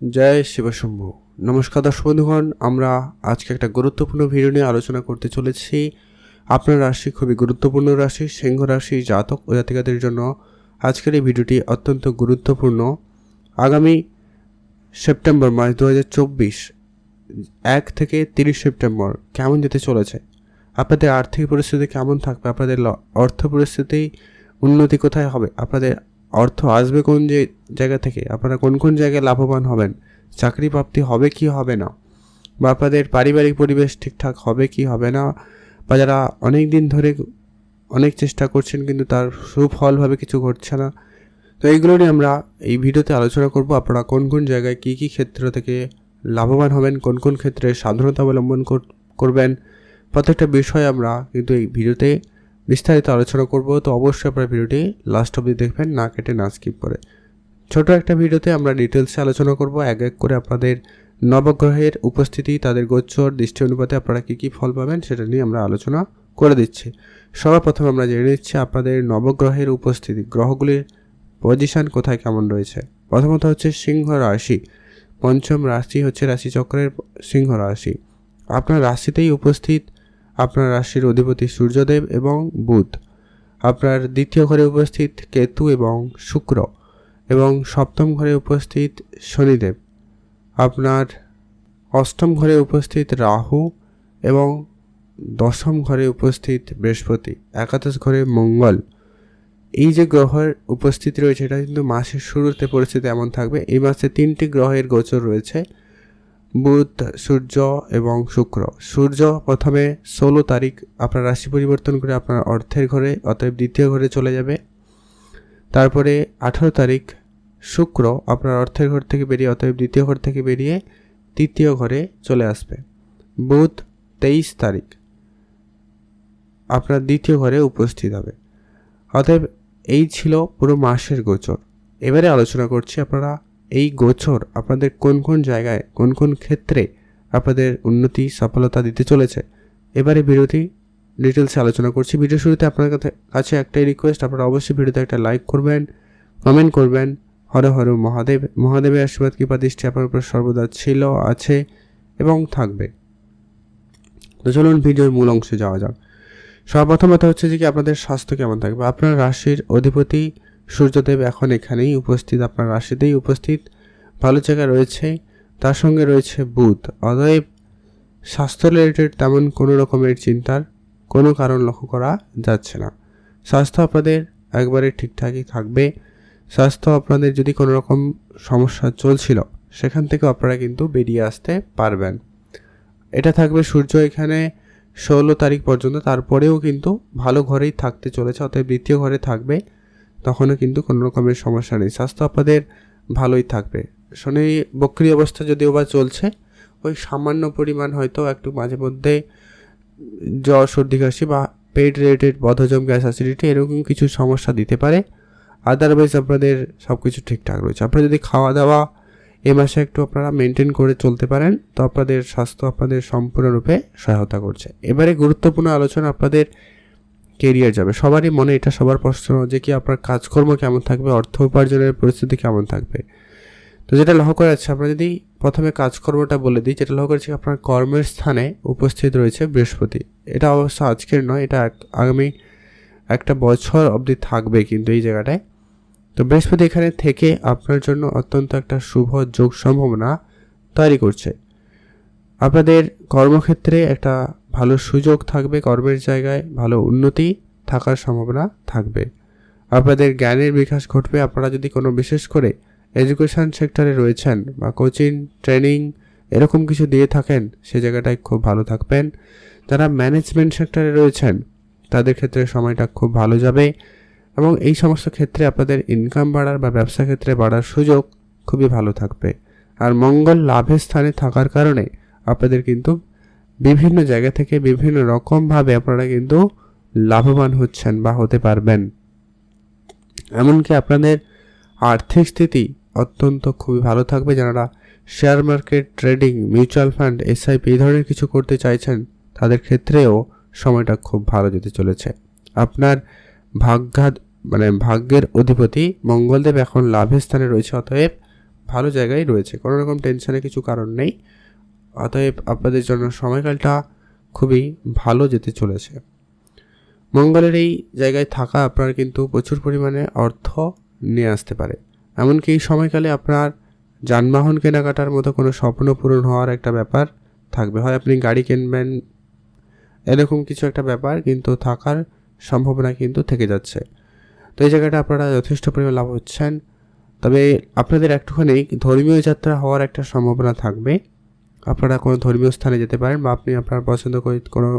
জয় শিবশম্ভু। নমস্কার দর্শক বন্ধুগণ, আমরা আজকে একটা গুরুত্বপূর্ণ ভিডিও নিয়ে আলোচনা করতে চলেছি। আপনার রাশি খুবই গুরুত্বপূর্ণ রাশি, সিংহ রাশি, জাতক ও জাতিকাদের জন্য। আজকের এই ভিডিওটি অত্যন্ত গুরুত্বপূর্ণ। আগামী সেপ্টেম্বর মাস দু হাজার চব্বিশ, এক থেকে তিরিশ সেপ্টেম্বর কেমন যেতে চলেছে? আপনাদের আর্থিক পরিস্থিতি কেমন থাকবে? আপনাদের অর্থ পরিস্থিতি উন্নতি কোথায় হবে? আপনাদের অর্থ আসবে কোন যে জায়গা থেকে? আপনারা কোন কোন জায়গায় লাভবান হবেন? চাকরি প্রাপ্তি হবে কি হবে না? বা আপনাদের পারিবারিক পরিবেশ ঠিকঠাক হবে কি হবে না? বা যারা অনেক দিন ধরে অনেক চেষ্টা করছেন কিন্তু তার সুফলভাবে কিছু ঘটছে না। তো এইগুলো নিয়ে আমরা এই ভিডিওতে আলোচনা করব। আপনারা কোন কোন জায়গায় কী কী ক্ষেত্র থেকে লাভবান হবেন? কোন কোন ক্ষেত্রে সাবধানতা অবলম্বন কর- করবেন? প্রত্যেকটা বিষয় আমরা কিন্তু এই ভিডিওতে বিস্তারিত আলোচনা করব, তো অবশ্যই আপনারা ভিডিওটি লাস্ট অবধি দেখবেন, না কেটে না স্কিপ করে। ছোট একটা ভিডিওতে আমরা ডিটেলসে আলোচনা করব, এক এক করে আপনাদের নবগ্রহের উপস্থিতি, তাদের গোচর, দৃষ্টি অনুপাতে আপনারা কী কী ফল পাবেন সেটা নিয়ে আমরা আলোচনা করে দিচ্ছি। সবার আমরা জেনে নিচ্ছি আপনাদের নবগ্রহের উপস্থিতি, গ্রহগুলির পজিশন কোথায় কেমন রয়েছে। প্রথমত হচ্ছে সিংহ রাশি, পঞ্চম রাশি হচ্ছে রাশিচক্রের সিংহ রাশি। আপনার রাশিতেই উপস্থিত আপনার রাশির অধিপতি সূর্যদেব এবং বুধ। আপনার দ্বিতীয় ঘরে উপস্থিত কেতু এবং শুক্র এবং সপ্তম ঘরে উপস্থিত শনিদেব। আপনার অষ্টম ঘরে উপস্থিত রাহু এবং দশম ঘরে উপস্থিত বৃহস্পতি, একাদশ ঘরে মঙ্গল। এই যে গ্রহের উপস্থিতি রয়েছে, এটা কিন্তু মাসের শুরুতে পরিস্থিতি এমন থাকবে। এই মাসে তিনটি গ্রহের গোচর রয়েছে। বুধ, সূর্য এবং শুক্র। সূর্য প্রথমে ষোলো তারিখ আপনার রাশি পরিবর্তন করে আপনার অর্থের ঘরে অতএব দ্বিতীয় ঘরে চলে যাবে। তারপরে আঠারো তারিখ শুক্র আপনার অর্থের ঘর থেকে বেরিয়ে অতএব দ্বিতীয় ঘর থেকে বেরিয়ে তৃতীয় ঘরে চলে আসবে। বুধ তেইশ তারিখ আপনার দ্বিতীয় ঘরে উপস্থিত হবে। অতএব এই ছিল পুরো মাসের গোচর। এবারে আলোচনা করছি আপনারা এই গোছর আপনাদের কোন কোন জায়গায়, কোন কোন ক্ষেত্রে আপনাদের উন্নতি, সফলতা দিতে চলেছে? এবারে ভিডিওটি ডিটেলসে আলোচনা করছি। ভিডিও শুরুতে আপনার কাছে একটাই রিকোয়েস্ট আপনারা অবশ্যই ভিডিওতে একটা লাইক করবেন কমেন্ট করবেন। হর হর মহাদেব, মহাদেবের আশীর্বাদ, কৃপা, দৃষ্টি আপনার উপর সর্বদা ছিল, আছে এবং থাকবে। তো চলুন ভিডিওর মূল অংশে যাওয়া যাক। সর্বপ্রথমত হচ্ছে যে কি, আপনাদের স্বাস্থ্য কেমন থাকবে? আপনার রাশির অধিপতি সূর্যদেব এখন এখানেই উপস্থিত, আপনার রাশিতেই উপস্থিত। ভালো জায়গায় রয়েছে, তার সঙ্গে রয়েছে বুধ। অতএব স্বাস্থ্য রিলেটেড তেমন কোনো রকমের চিন্তার কোনো কারণ লক্ষ্য করা যাচ্ছে না। স্বাস্থ্য আপনাদের একবারে ঠিকঠাকই থাকবে। স্বাস্থ্য আপনাদের যদি কোনো রকম সমস্যা চলছিল, সেখান থেকে আপনারা কিন্তু বেরিয়ে আসতে পারবেন। এটা থাকবে সূর্য এখানে ষোলো তারিখ পর্যন্ত, তারপরেও কিন্তু ভালো ঘরেই থাকতে চলেছে, অতএব দ্বিতীয় ঘরে থাকবে। তখনও কিন্তু কোনো রকমের সমস্যা নেই। স্বাস্থ্য আপনাদের ভালোই থাকবে। শনি বক্রি অবস্থা যদিও বা চলছে, ওই সামান্য পরিমাণ হয়তো একটু মাঝে মধ্যে জ্বর, সর্দি, কাশি বা পেট রিলেটেড বদহজম, গ্যাস অ্যাসিডিটি এরকম কিছু সমস্যা দিতে পারে। আদারওয়াইজ আপনাদের সব কিছু ঠিকঠাক রয়েছে। আপনারা যদি খাওয়া দাওয়া এ মাসে একটু আপনারা মেনটেন করে চলতে পারেন, তো আপনাদের স্বাস্থ্য আপনাদের সম্পূর্ণরূপে সহায়তা করছে। এবারে গুরুত্বপূর্ণ আলোচনা আপনাদের কেরিয়ার যাবে। সবারই মনে এটা, সবার প্রশ্ন যে কি আপনার কাজকর্ম কেমন থাকবে, অর্থ উপার্জনের পরিস্থিতি কেমন থাকবে। তো যেটা লক্ষ্য করা যাচ্ছে, আমরা যদি প্রথমে কাজকর্মটা বলে দিই, যেটা লক্ষ্য করেছি আপনার কর্মের স্থানে উপস্থিত রয়েছে বৃহস্পতি। এটা অবশ্য আজকের নয়, এটা আগামী একটা বছর অবধি থাকবে কিন্তু এই জায়গাটায়। তো বৃহস্পতি এখানে থেকে আপনার জন্য অত্যন্ত একটা শুভ যোগ সম্ভাবনা তৈরি করছে। আপনাদের কর্মক্ষেত্রে একটা ভালো সুযোগ থাকবে কর্মের জায়গায়, ভালো উন্নতি থাকার সম্ভাবনা থাকবে। আপনাদের জ্ঞানের বিকাশ ঘটবে। আপনারা যদি কোনো বিশেষ করে এডুকেশন সেক্টরে রয়েছেন বা কোচিং ট্রেনিং এরকম কিছু দিয়ে থাকেন, সে জায়গাটায় খুব ভালো থাকবেন। যারা ম্যানেজমেন্ট সেক্টরে রয়েছেন, তাদের ক্ষেত্রে সময়টা খুব ভালো যাবে এবং এই সমস্ত ক্ষেত্রে আপনাদের ইনকাম বাড়ার বা ব্যবসা ক্ষেত্রে বাড়ার সুযোগ খুবই ভালো থাকবে। আর মঙ্গল লাভের স্থানে থাকার কারণে আপনাদের কিন্তু বিভিন্ন জায়গা থেকে বিভিন্ন রকমভাবে আপনারা কিন্তু লাভবান হচ্ছেন বা হতে পারবেন। এমনকি আপনাদের আর্থিক স্থিতি অত্যন্ত খুবই ভালো থাকবে। যারা share market trading mutual fund SIP এই ধরনের কিছু করতে চাইছেন, তাদের ক্ষেত্রেও সময়টা খুব ভালো যেতে চলেছে। আপনার ভাগ্যা মানে ভাগ্যের অধিপতি মঙ্গলদেব এখন লাভের স্থানে রয়েছে, অতএব ভালো জায়গায় রয়েছে। কোনো রকম টেনশনের কিছু কারণ নেই। অতএব আপনাদের জন্য সময়কালটা খুবই ভালো যেতে চলেছে। মঙ্গলের এই জায়গায় থাকা আপনার কিন্তু প্রচুর পরিমাণে অর্থ নিয়ে আসতে পারে। এমনকি এই সময়কালে আপনার যানবাহন কেনাকাটার মতো কোনো স্বপ্ন পূরণ হওয়ার একটা ব্যাপার থাকবে। হয় আপনি গাড়ি কিনবেন, এরকম কিছু একটা ব্যাপার কিন্তু থাকার সম্ভাবনা কিন্তু থেকে যাচ্ছে। তো এই জায়গাটা আপনারা যথেষ্ট পরিমাণ লাভ হচ্ছেন। তবে আপনাদের একটুখানি ধর্মীয় যাত্রা হওয়ার একটা সম্ভাবনা থাকবে। আপনারা কোনো ধর্মীয় স্থানে যেতে পারেন বা আপনি আপনার পছন্দ করে কোনো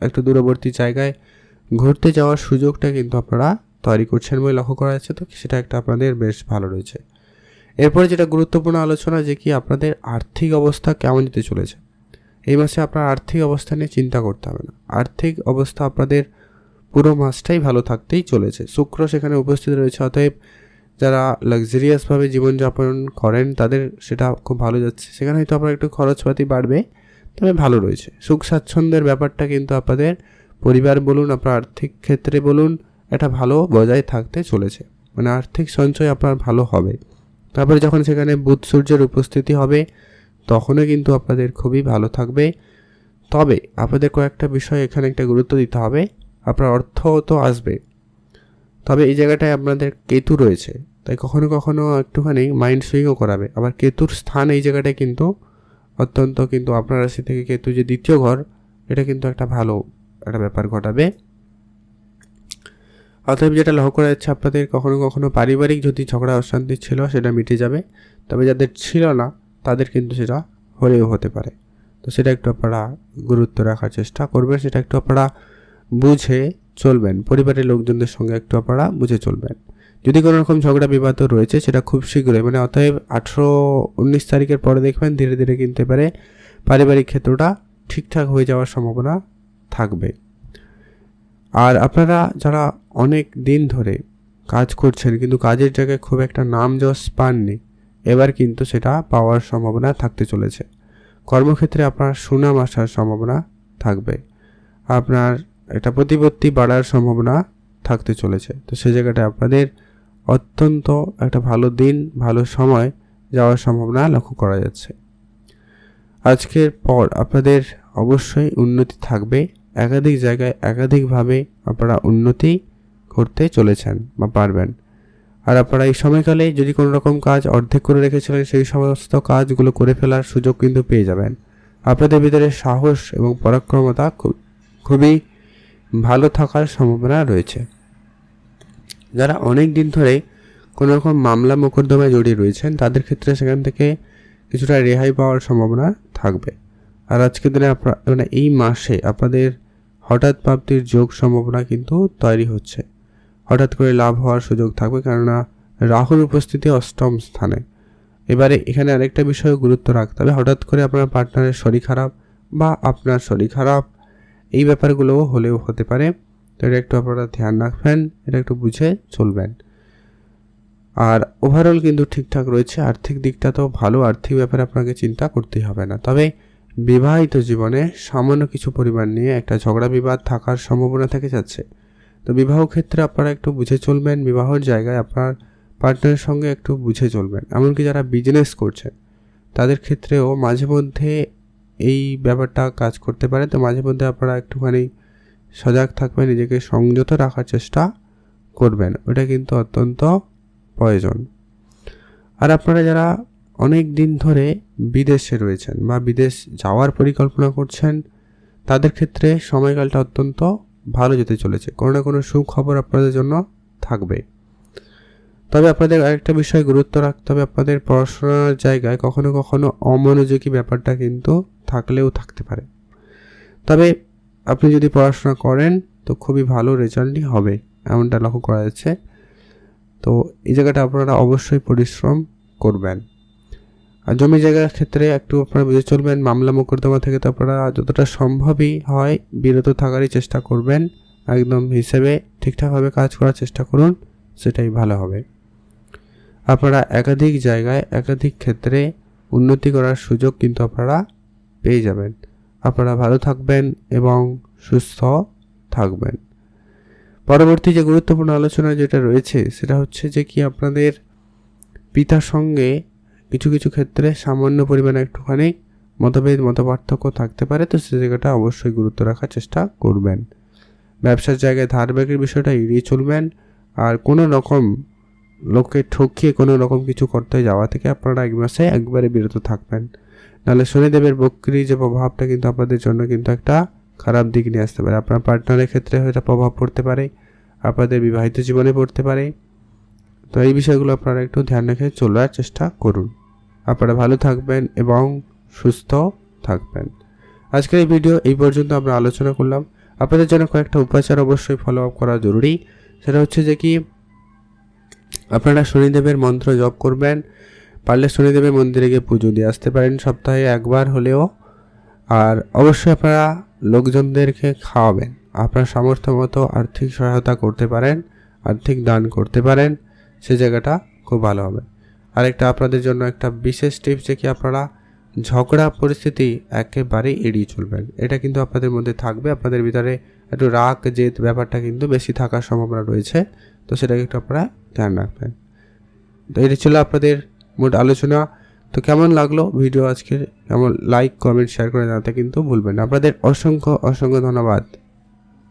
একটু দূরবর্তী জায়গায় ঘুরতে যাওয়ার সুযোগটা কিন্তু আপনারা তৈরি করছেন বলে লক্ষ্য করা যাচ্ছে। তো সেটা একটা আপনাদের বেশ ভালো রয়েছে। এরপরে যেটা গুরুত্বপূর্ণ আলোচনা, যে কি আপনাদের আর্থিক অবস্থা কেমন যেতে চলেছে? এই মাসে আপনার আর্থিক অবস্থা নিয়ে চিন্তা করতে হবে না। আর্থিক অবস্থা আপনাদের পুরো মাসটাই ভালো থাকতেই চলেছে। শুক্র সেখানে উপস্থিত রয়েছে, অতএব যারা লাক্সারিয়াসভাবে জীবনযাপন করেন, তাদের সেটা খুব ভালো যাচ্ছে। সেখানে হয়তো আপনার একটু খরচপাতি বাড়বে, তবে ভালো রয়েছে। সুখ স্বাচ্ছন্দ্যের ব্যাপারটা কিন্তু আপনাদের পরিবার বলুন, আপনার আর্থিক ক্ষেত্রে বলুন, এটা ভালো বজায় থাকতে চলেছে। মানে আর্থিক সঞ্চয় আপনার ভালো হবে। তারপরে যখন সেখানে বুধ সূর্যের উপস্থিতি হবে, তখনও কিন্তু আপনাদের খুবই ভালো থাকবে। তবে আপনাদের কয়েকটা বিষয় এখানে একটা গুরুত্ব দিতে হবে। আপনার অর্থ তো আসবে। তবে এই জায়গাটায় আপনাদের কেতু রয়েছে। তাই কখনো কখনো একটুখানি মাইন্ড সুইংও করাবে। আবার কেতুর স্থান এই জায়গাটায় কিন্তু অত্যন্ত কিন্তু আপনার রাশি থেকে কেতু যে দ্বিতীয় ঘর, এটা কিন্তু একটা ভালো একটা ব্যাপার ঘটাবে। অতএব যেটা লক্ষ্য করা যাচ্ছে আপনাদের, কখনো কখনো পারিবারিক যদি ঝগড়া অশান্তি ছিল সেটা মিটে যাবে, তবে যাদের ছিল না, তাদের কিন্তু সেটা হলেও হতে পারে। তো সেটা একটু আপনারা গুরুত্ব রাখার চেষ্টা করবেন, সেটা একটু আপনারা বুঝে চলবেন। পরিবারের লোকজনদের সঙ্গে একটু আপনারা বুঝে চলবেন। যদি কোনো রকম ঝগড়া বিবাদ রয়েছে, সেটা খুব শীঘ্রই। মানে অতএব আঠেরো উনিশ তারিখের পরে দেখবেন ধীরে ধীরে কিনতে পারে পারিবারিক ক্ষেত্রটা ঠিকঠাক হয়ে যাওয়ার সম্ভাবনা থাকবে। আর আপনারা যারা অনেক দিন ধরে কাজ করছেন, কিন্তু কাজের জায়গায় খুব একটা নাম যশ পাননি, এবার কিন্তু সেটা পাওয়ার সম্ভাবনা থাকতে চলেছে। কর্মক্ষেত্রে আপনার সুনাম আসার সম্ভাবনা থাকবে। আপনার একটা প্রতিপত্তি বাড়ার সম্ভাবনা থাকতে চলেছে। তো সে জায়গাটা আপনাদের অত্যন্ত একটা ভালো দিন, ভালো সময় যাওয়ার সম্ভাবনা লক্ষ্য করা যাচ্ছে। আজকের পর আপনাদের অবশ্যই উন্নতি থাকবে। একাধিক জায়গায় একাধিকভাবে আপনারা উন্নতি করতে চলেছেন বা পারবেন। আর আপনারা এই সময়কালে যদি কোনো রকম কাজ অর্ধেক করে রেখেছিলেন, সেই সমস্ত কাজগুলো করে ফেলার সুযোগ কিন্তু পেয়ে যাবেন। আপনাদের ভিতরে সাহস এবং পরাক্রমতা খুবই ভালো থাকার সম্ভাবনা রয়েছে। যারা অনেক দিন ধরে কোনো রকম মামলা মোকদ্দমায় জড়িয়ে রয়েছেন, তাদের ক্ষেত্রে সেখান থেকে কিছুটা রেহাই পাওয়ার সম্ভাবনা থাকবে। আর আজকের দিনে আপনার মানে এই মাসে আপনাদের হঠাৎ প্রাপ্তির যোগ সম্ভাবনা কিন্তু তৈরি হচ্ছে। হঠাৎ করে লাভ হওয়ার সুযোগ থাকবে, কেননা রাহুর উপস্থিতি অষ্টম স্থানে। এবারে এখানে আরেকটা বিষয়ে গুরুত্ব রাখতে হবে। হঠাৎ করে আপনার পার্টনারের শরীর খারাপ বা আপনার শরীর খারাপ, এই ব্যাপারগুলোও হলেও হতে পারে। তো এটা একটু আপনারা ধ্যান রাখবেন, এটা একটু বুঝে চলবেন। আর ওভারঅল কিন্তু ঠিকঠাক রয়েছে, আর্থিক দিকটা তো ভালো, আর্থিক ব্যাপারে আপনাকে চিন্তা করতেই হবে না। তবে বিবাহিত জীবনে সামান্য কিছু পরিমাণ নিয়ে একটা ঝগড়া বিবাদ থাকার সম্ভাবনা থেকে যাচ্ছে। তো বিবাহ ক্ষেত্রে আপনারা একটু বুঝে চলবেন, বিবাহর জায়গায় আপনার পার্টনারের সঙ্গে একটু বুঝে চলবেন। এমনকি যারা বিজনেস করছেন তাদের ক্ষেত্রেও মাঝে মধ্যে এই ব্যাপারটা কাজ করতে পারে। তো মাঝে মধ্যে আপনারা একটুখানি সজাগ থাকবেন, নিজেকে সংযত রাখার চেষ্টা করবেন। ওটা কিন্তু অত্যন্ত প্রয়োজন। আর আপনারা যারা অনেক দিন ধরে বিদেশে রয়েছেন বা বিদেশ যাওয়ার পরিকল্পনা করছেন, তাদের ক্ষেত্রে সময়কালটা অত্যন্ত ভালো যেতে চলেছে। কোনো না কোনো সুখবর আপনাদের জন্য থাকবে। তবে আপনাদের আরেকটা বিষয় গুরুত্ব রাখতে হবে, আপনাদের পড়াশোনার জায়গায় কখনো কখনো অমনোযোগী ব্যাপারটা কিন্তু থাকলেও থাকতে পারে। তবে আপনি যদি পড়াশোনা করেন, তো খুবই ভালো রেজাল্টই হবে, এমনটা লক্ষ্য করা যাচ্ছে। তো এই জায়গাটা আপনারা অবশ্যই পরিশ্রম করবেন। আর জমি জায়গার ক্ষেত্রে একটু আপনারা বুঝে চলবেন, মামলা মোকদ্দমা থেকে তো আপনারা যতটা সম্ভবই হয় বিরত থাকারই চেষ্টা করবেন, একদম হিসেবে ঠিকঠাকভাবে কাজ করার চেষ্টা করুন, সেটাই ভালো হবে। আপনারা একাধিক জায়গায়, একাধিক ক্ষেত্রে উন্নতি করার সুযোগ কিন্তু আপনারা পেয়ে যাবেন। আপনারা ভালো থাকবেন এবং সুস্থ থাকবেন। পরবর্তী যে গুরুত্বপূর্ণ আলোচনা যেটা রয়েছে, সেটা হচ্ছে যে কি আপনাদের পিতার সঙ্গে কিছু কিছু ক্ষেত্রে সামান্য পরিমাণে একটুখানি মতভেদ, মতপার্থক্য থাকতে পারে, তো সে জায়গাটা অবশ্যই গুরুত্ব রাখার চেষ্টা করবেন। ব্যবসার জায়গায় ধার ব্যাগের বিষয়টা এড়িয়ে চলবেন, আর কোনো রকম লোককে ঠকিয়ে কোনো রকম কিছু করতে যাওয়া থেকে আপনারা এক মাসে একবারে বিরত থাকবেন। নাহলে শনিদেবের বক্রি যে প্রভাবটা কিন্তু আপনাদের জন্য কিন্তু একটা খারাপ দিক নিয়ে আসতে পারে। আপনার পার্টনারের ক্ষেত্রে এটা প্রভাব পড়তে পারে, আপনাদের বিবাহিত জীবনে পড়তে পারে। তো এই বিষয়গুলো আপনারা একটু ধ্যান রেখে চলার চেষ্টা করুন। আপনারা ভালো থাকবেন এবং সুস্থ থাকবেন। আজকের এই ভিডিও এই পর্যন্ত আমরা আলোচনা করলাম। আপনাদের জন্য কয়েকটা উপাচার অবশ্যই ফলো আপ করা জরুরি। সেটা হচ্ছে যে কি, আপনারা শনিদেবের মন্ত্র জপ করবেন পারলে শনিদেবের মন্দিরে গিয়ে পুজো দিয়ে আসতে পারেন। সপ্তাহে একবার হলেও। আর অবশ্যই আপনারা লোকজনদেরকে খাওয়াবেন। আপনার সামর্থ্য মতো আর্থিক সহায়তা করতে পারেন, আর্থিক দান করতে পারেন, সে জায়গাটা খুব ভালো হবে। আরেকটা আপনাদের জন্য একটা বিশেষ টিপস যে কি আপনারা ঝগড়া পরিস্থিতি একেবারেই এড়িয়ে চলবেন। এটা কিন্তু আপনাদের মধ্যে থাকবে। আপনাদের ভিতরে একটু রাগ, জেদ ব্যাপারটা কিন্তু বেশি থাকার সম্ভাবনা রয়েছে। তো সেটাকে একটু আপনারা ধ্যান রাখবেন। তো এটি ছিল আপনাদের মোট আলোচনা। তো কেমন লাগল ভিডিও আজকে কেমন? লাইক কমেন্ট শেয়ার করে জানাতে কিন্তু ভুলবেন না। আপনাদের অসংখ্য অসংখ্য ধন্যবাদ।